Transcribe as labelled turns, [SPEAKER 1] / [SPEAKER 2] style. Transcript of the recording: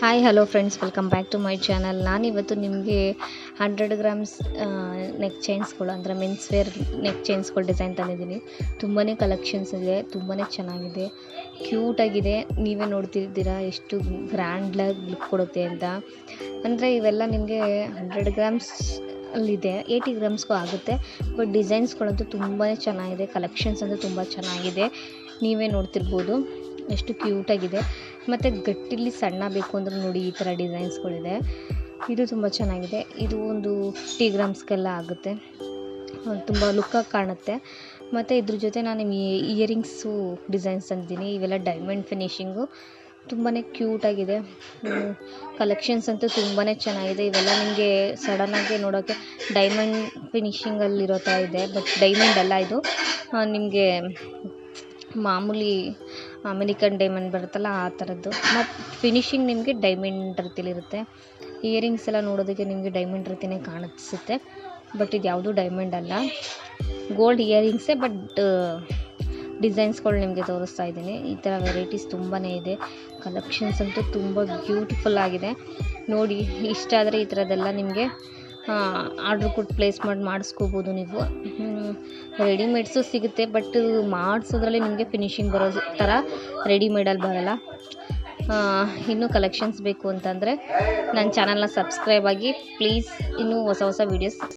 [SPEAKER 1] Hi hello friends welcome back to my channel ನಾನಿವತ್ತು ನಿಮಗೆ hundred grams neck ಚೈನ್ಸ್ಗಳು ಅಂದರೆ ಮೆನ್ಸ್ ವೇರ್ ನೆಕ್ ಚೈನ್ಸ್ಗಳು ಡಿಸೈನ್ ತಂದಿದ್ದೀನಿ. ತುಂಬಾ ಕಲೆಕ್ಷನ್ಸ್ ಇದೆ ತುಂಬಾ ಚೆನ್ನಾಗಿದೆ. ಕ್ಯೂಟಾಗಿದೆ ನೀವೇ ನೋಡ್ತಿದ್ದೀರಾ ಎಷ್ಟು ಗ್ರ್ಯಾಂಡ್ಲಾಗಿ ಲುಕ್ ಕೊಡುತ್ತೆ ಅಂತ. ಅಂದರೆ ಇವೆಲ್ಲ ನಿಮಗೆ ಹಂಡ್ರೆಡ್ ಗ್ರಾಮ್ಸ್ ಅಲ್ಲಿದೆ ಏಯ್ಟಿ ಗ್ರಾಮ್ಸ್ಗೂ ಆಗುತ್ತೆ. ಬಟ್ ಡಿಸೈನ್ಸ್ಗಳಂತೂ ತುಂಬಾ ಚೆನ್ನಾಗಿದೆ ಕಲೆಕ್ಷನ್ಸ್ ಅಂತೂ ತುಂಬ ಚೆನ್ನಾಗಿದೆ. ನೀವೇ ನೋಡ್ತಿರ್ಬೋದು. ಎಷ್ಟು ಕ್ಯೂಟಾಗಿದೆ ಮತ್ತು ಗಟ್ಟಿಲಿ ಸಣ್ಣ ಬೇಕು ಅಂದ್ರೆ ನೋಡಿ ಈ ಥರ ಡಿಸೈನ್ಸ್ಗಳಿದೆ. ಇದು ತುಂಬ ಚೆನ್ನಾಗಿದೆ. ಇದು ಒಂದು ಫಿಫ್ಟಿ ಗ್ರಾಮ್ಸ್ಗೆಲ್ಲ ಆಗುತ್ತೆ. ತುಂಬ ಲುಕ್ಕಾಗಿ ಕಾಣುತ್ತೆ. ಮತ್ತು ಇದ್ರ ಜೊತೆ ನಾನು ಇಯರಿಂಗ್ಸು ಡಿಸೈನ್ಸ್ ತಂದಿದ್ದೀನಿ ಇವೆಲ್ಲ ಡೈಮಂಡ್ ಫಿನಿಷಿಂಗು ತುಂಬಾ ಕ್ಯೂಟಾಗಿದೆ ಕಲೆಕ್ಷನ್ಸ್ ಅಂತೂ ತುಂಬಾ ಚೆನ್ನಾಗಿದೆ. ಇವೆಲ್ಲ ನಿಮಗೆ ಸಡನ್ನಾಗಿ ನೋಡೋಕ್ಕೆ ಡೈಮಂಡ್ ಫಿನಿಶಿಂಗಲ್ಲಿರೋ ಥರ ಇದೆ. ಬಟ್ ಡೈಮಂಡ್ ಅಲ್ಲ ಇದು. ನಿಮಗೆ ಮಾಮೂಲಿ ಅಮೆರಿಕನ್ ಡೈಮಂಡ್ ಬರುತ್ತಲ್ಲ ಆ ಥರದ್ದು. ಮತ್ತು ಫಿನಿಶಿಂಗ್ ನಿಮಗೆ ಡೈಮಂಡ್ ರೀತಿಲಿರುತ್ತೆ ಇಯರಿಂಗ್ಸ್ ಎಲ್ಲ ನೋಡೋದಕ್ಕೆ ನಿಮಗೆ ಡೈಮಂಡ್ ರೀತಿಯೇ ಕಾಣಿಸುತ್ತೆ. ಬಟ್ ಇದು ಯಾವುದೂ ಡೈಮಂಡ್ ಅಲ್ಲ. ಗೋಲ್ಡ್ ಇಯರಿಂಗ್ಸೇ ಬಟ್ ಡಿಸೈನ್ಸ್ಗಳು ನಿಮಗೆ ತೋರಿಸ್ತಾ ಇದ್ದೀನಿ. ಈ ಥರ ವೆರೈಟೀಸ್ ತುಂಬಾ ಇದೆ. ಕಲೆಕ್ಷನ್ಸ್ ಅಂತೂ ತುಂಬ ಬ್ಯೂಟಿಫುಲ್ ಆಗಿದೆ. ನೋಡಿ, ಇಷ್ಟ ಆದರೆ ಈ ಥರದ್ದೆಲ್ಲ ನಿಮಗೆ ಆರ್ಡ್ರ್ ಕೊಟ್ಟು ಪ್ಲೇಸ್ ಮಾಡಿ ಮಾಡಿಸ್ಕೋಬೋದು ನೀವು. ರೆಡಿಮೇಡ್ಸು ಸಿಗುತ್ತೆ, ಬಟ್ ಮಾಡಿಸೋದ್ರಲ್ಲಿ ನಿಮಗೆ ಫಿನಿಶಿಂಗ್ ಬರೋ ಥರ ರೆಡಿಮೇಡಲ್ಲಿ ಬರೋಲ್ಲ. ಇನ್ನೂ ಕಲೆಕ್ಷನ್ಸ್ ಬೇಕು ಅಂತಂದರೆ ನನ್ನ ಚಾನಲ್ನ ಸಬ್ಸ್ಕ್ರೈಬ್ ಆಗಿ ಪ್ಲೀಸ್ ಇನ್ನೂ ಹೊಸ ಹೊಸ ವೀಡಿಯೋಸ್